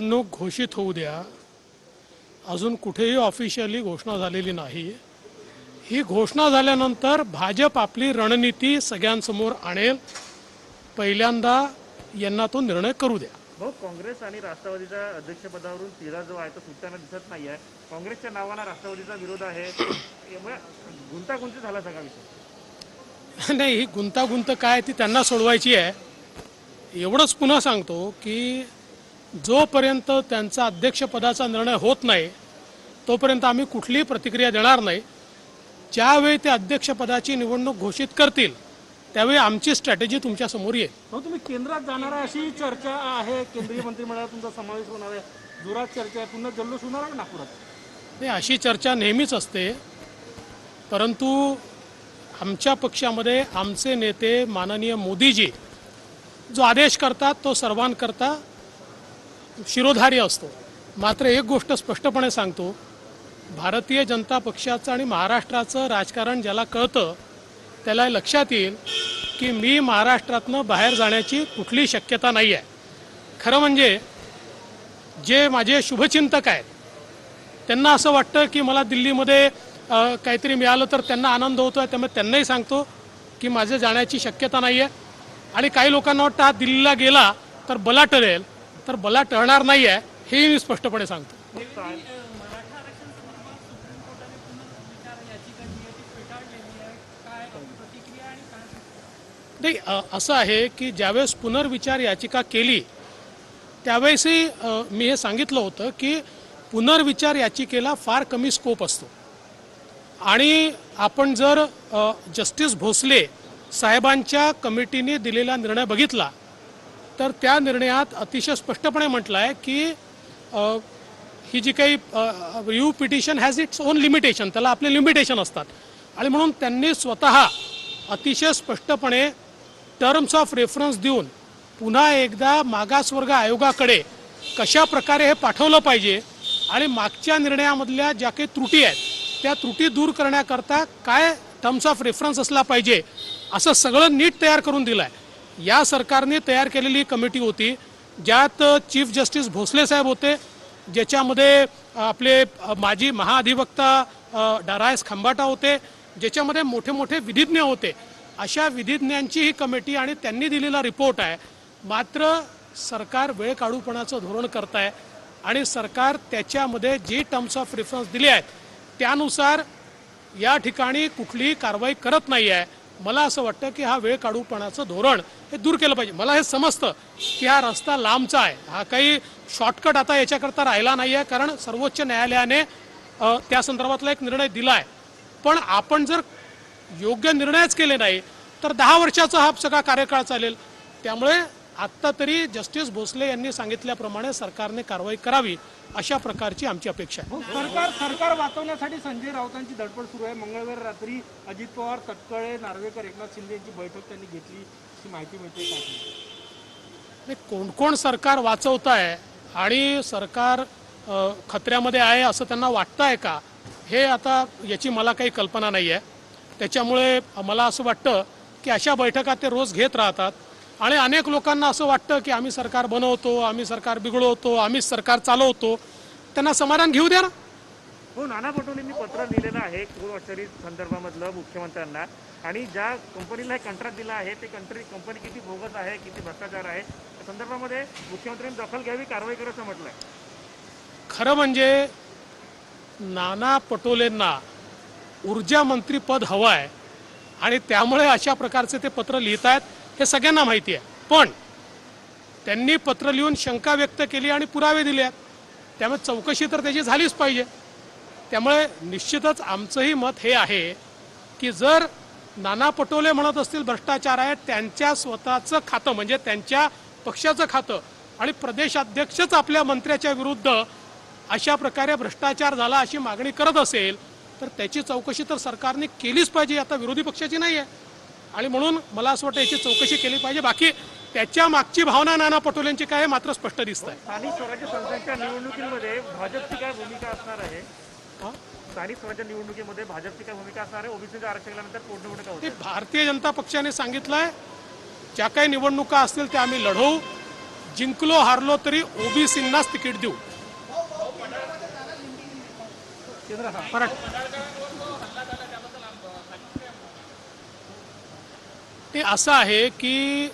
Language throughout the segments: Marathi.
निवडणूक घोषित होऊ द्या. अजून कुठेही ऑफिशियली घोषणा झालेली नाही. ही घोषणा झाल्यानंतर भाजप आपली रणनीती सगळ्यांसमोर आणेल. पहिल्यांदा यांना तो निर्णय करू द्या. भाऊ काँग्रेस आणि राष्ट्रवादीच्या अध्यक्षपदावरून तिढा जो आहे तो सुटताना दिसत नाही आहे काँग्रेसच्या नावाला राष्ट्रवादीचा विरोध आहे. गुंतागुंती झाला सगळा विषय. नाही ही गुंतागुंत काय ती त्यांना सोडवायची आहे. एवढंच पुन्हा सांगतो की जोपर्यंत त्यांचा अध्यक्षपदाचा निर्णय होत नाही तोपर्यंत आम्ही कुठलीही प्रतिक्रिया देणार नाही. ज्यावेळी ते अध्यक्षपदाची निवडणूक घोषित करतील त्यावेळी आमची स्ट्रॅटेजी तुमच्यासमोर येईल. तुम्ही केंद्रात जाणार आहे अशी चर्चा आहे केंद्रीय मंत्रिमंडळात तुमचा समावेश होणार आहे जोरात चर्चा आहे पुन्हा जल्लोष होणार आहे नागपुरात? नाही अशी चर्चा नेहमीच असते. परंतु आमच्या पक्षामध्ये आमचे नेते माननीय मोदीजी जो आदेश करतात तो सर्वांकरता शिरोधार्य असतो. मात्र एक गोष्ट स्पष्टपणे सांगतो. भारतीय जनता पक्षाचं आणि महाराष्ट्राचं राजकारण ज्याला कळतं त्याला लक्षात येईल की मी महाराष्ट्रातनं बाहेर जाण्याची कुठली शक्यता नाही आहे खरं म्हणजे जे माझे शुभचिंतक आहेत त्यांना असं वाटतं की मला दिल्लीमध्ये काहीतरी मिळालं तर त्यांना आनंद होतो आहे त्यामुळे त्यांनाही सांगतो की माझे जाण्याची शक्यता नाही आहे आणि काही लोकांना वाटतं हा दिल्लीला गेला तर बला टरेल तर बला टळणार नाही आहे हेही मी स्पष्टपणे सांगतो. नाही असं आहे की ज्यावेळेस पुनर्विचार याचिका केली त्यावेळेसही मी हे सांगितलं होतं की पुनर्विचार याचिकेला फार कमी स्कोप असतो. आणि आपण जर जस्टिस भोसले साहेबांच्या कमिटीने दिलेला निर्णय बघितला तर त्या निर्णयात अतिशय स्पष्टपणे म्हटलं आहे की ही जी काही review petition has its own limitation त्याला आपले लिमिटेशन असतात. आणि म्हणून त्यांनी स्वतः अतिशय स्पष्टपणे टर्म्स ऑफ रेफरन्स देऊन पुन्हा एकदा मागासवर्ग आयोगाकडे कशा प्रकारे हे पाठवलं पाहिजे आणि मागच्या निर्णयामधल्या ज्या काही त्रुटी आहेत त्या त्रुटी दूर करण्याकरता काय टर्म्स ऑफ रेफरन्स असला पाहिजे असं सगळं नीट तयार करून दिलं आहे या सरकारने तयार केलेली कमिटी होती ज्यात चीफ जस्टिस भोसले साहेब होते ज्याच्यामध्ये आपले माजी महाधिवक्ता डारायस खंबाटा होते ज्याच्यामध्ये मोठे मोठे विधिज्ञ होते. अशा विधिज्ञांची ही कमिटी आणि त्यांनी दिलेला रिपोर्ट आहे मात्र सरकार वेळ काढूपणाचं धोरण करत आहे आणि सरकार त्याच्यामध्ये जी टर्म्स ऑफ रेफरन्स दिले आहेत त्यानुसार या ठिकाणी कुठलीही कारवाई करत नाही आहे मला असं वाटतं की हा वेळ काढूपणाचं धोरण हे दूर केलं पाहिजे. मला हे समजतं की हा रस्ता लांबचा आहे. हा काही शॉर्टकट आता याच्याकरता राहिला नाही आहे कारण सर्वोच्च न्यायालयाने त्या संदर्भातला एक निर्णय दिला आहे पण आपण जर योग्य निर्णयच केले नाही तर दहा वर्षाचा हा सगळा कार्यकाळ चालेल. त्यामुळे आत्ता तरी जस्टिस भोसले यांनी सांगितल्याप्रमाणे सरकारने कारवाई करावी अशा प्रकारची आमची अपेक्षा आहे. सरकार सरकार वाचवण्यासाठी संजय राऊतांची धडपड सुरू आहे. मंगळवारी रात्री अजित पवार तटकळे नार्वेकर एकनाथ शिंदे यांची बैठक त्यांनी घेतली. अशी माहिती मिळते कोण कोण सरकार वाचवत आहे आणि सरकार खतऱ्यामध्ये आहे असं त्यांना वाटतं आहे का? हे आता याची मला काही कल्पना नाही आहे त्याच्यामुळे मला असं वाटतं की अशा बैठका ते रोज घेत राहतात. आणि अनेक लोकांना असं वाटतं की आम्ही सरकार बनवतो आम्ही सरकार बिघडवतो आम्ही सरकार चालवतो. त्यांना समाधान घेऊ द्या ना. हो नाना पटोलेंनी पत्र लिहिलेलं आहे कोविड संदर्भामधलं मुख्यमंत्र्यांना. आणि ज्या कंपनीला हे कंत्राट दिलं आहे ते कंट्री कंपनी किती बोगस आहे किती भ्रष्टाचार आहे त्या संदर्भामध्ये मुख्यमंत्र्यांनी दखल घ्यावी कारवाई करा असं म्हटलंय. खरं म्हणजे नाना पटोलेंना ऊर्जा मंत्री पद हवं आहे आणि त्यामुळे अशा प्रकारचे ते पत्र लिहित आहेत हे सगळ्यांना माहिती आहे. पण त्यांनी पत्र लिहून शंका व्यक्त केली आणि पुरावे दिले आहेत. त्यामुळे चौकशी तर त्याची झालीच पाहिजे. त्यामुळे निश्चितच आमचंही मत हे आहे की जर नाना पटोले म्हणत असतील भ्रष्टाचार आहे त्यांच्या स्वतःचं खातं म्हणजे त्यांच्या पक्षाचं खातं आणि प्रदेशाध्यक्षच आपल्या मंत्र्याच्या विरुद्ध अशा प्रकारे भ्रष्टाचार झाला अशी मागणी करत असेल तर त्याची चौकशी तर सरकारने केलीच पाहिजे. आता विरोधी पक्षाची नाही आहे आणि म्हणून मला असं वाटतं याची चौकशी केली पाहिजे. बाकी त्याच्या मागची भावना नाना पटोलेंची काय मात्र स्पष्ट दिसत आहे स्थानिक स्वराज्य संस्थांच्या निवडणुकीमध्ये भाजपची काय भूमिका असणार आहे? स्थानिक स्वराज्य निवडणुकीमध्ये भाजपची काय भूमिका असणार आहे? ओबीसीच्या आरक्षणानंतर पोटनिवडणुका ते भारतीय जनता पक्षाने सांगितलंय ज्या काही निवडणुका असतील त्या आम्ही लढवू. जिंकलो हारलो तरी ओबीसींनाच तिकीट देऊ. ते असं आहे की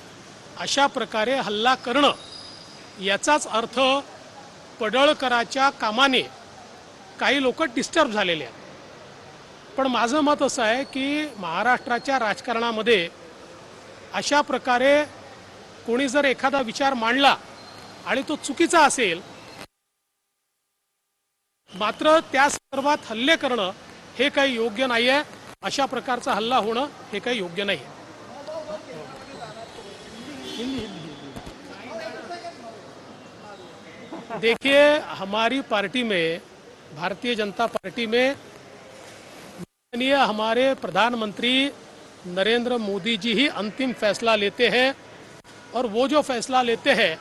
अशा प्रकारे हल्ला करणं याचाच अर्थ पडळकराच्या कामाने काही लोक डिस्टर्ब झालेले आहेत. पण माझं मत असं आहे की महाराष्ट्राच्या राजकारणामध्ये अशा प्रकारे कोणी जर एखादा विचार मांडला आणि तो चुकीचा असेल मात्र त्या संदर्भात हल्ले करणं हे काही योग्य नाही आहे अशा प्रकारचा हल्ला होणं हे काही योग्य नाही देखिए, हमारी पार्टी में, भारतीय जनता पार्टी में, माननीय हमारे प्रधानमंत्री नरेंद्र मोदी जी ही अंतिम फैसला लेते हैं और वो जो फैसला लेते हैं,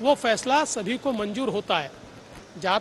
वो फैसला सभी को मंजूर होता है। जहाँ